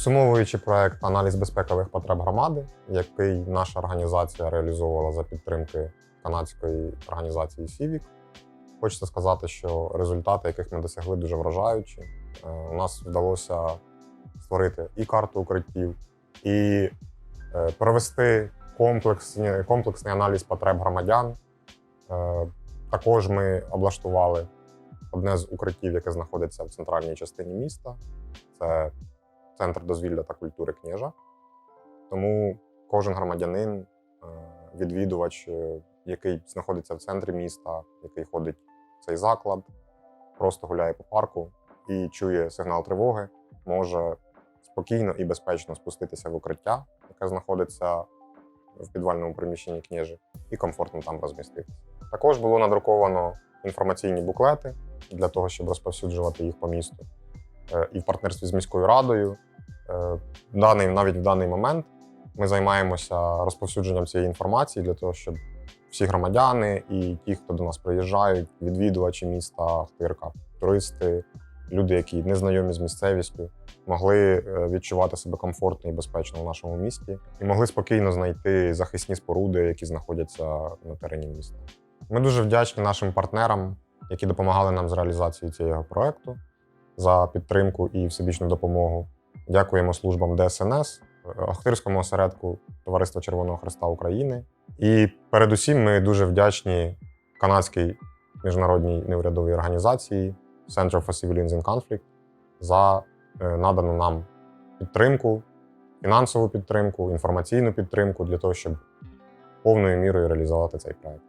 Підсумовуючи проект аналіз безпекових потреб громади, який наша організація реалізовувала за підтримки канадської організації CIVIC, хочеться сказати, що результати, яких ми досягли, дуже вражаючі. Е, У нас вдалося створити і карту укриттів, і е, провести комплексні, комплексний аналіз потреб громадян. Е, Також ми облаштували одне з укриттів, яке знаходиться в центральній частині міста. Це центр дозвілля та культури княжа. Тому кожен громадянин, е, відвідувач, е, який знаходиться в центрі міста, який ходить в цей заклад, просто гуляє по парку і чує сигнал тривоги, може спокійно і безпечно спуститися в укриття, яке знаходиться в підвальному приміщенні княжі, і комфортно там розміститися. Також було надруковано інформаційні буклети для того, щоб розповсюджувати їх по місту. Е, І в партнерстві з міською радою навіть в даний момент ми займаємося розповсюдженням цієї інформації для того, щоб всі громадяни і ті, хто до нас приїжджають, відвідувачі міста Ахтирка, туристи, люди, які не знайомі з місцевістю, могли е, відчувати себе комфортно і безпечно в нашому місті і могли спокійно знайти захисні споруди, які знаходяться на терені міста. Ми дуже вдячні нашим партнерам, які допомагали нам з реалізацією цього проекту за підтримку і всебічну допомогу. Дякуємо службам ДСНС, Охтирському осередку Товариства Червоного Христа України. І передусім ми дуже вдячні канадській міжнародній неурядовій організації Center for Civilians in Conflict за е, надану нам підтримку, фінансову підтримку, інформаційну підтримку для того, щоб повною мірою реалізувати цей проект.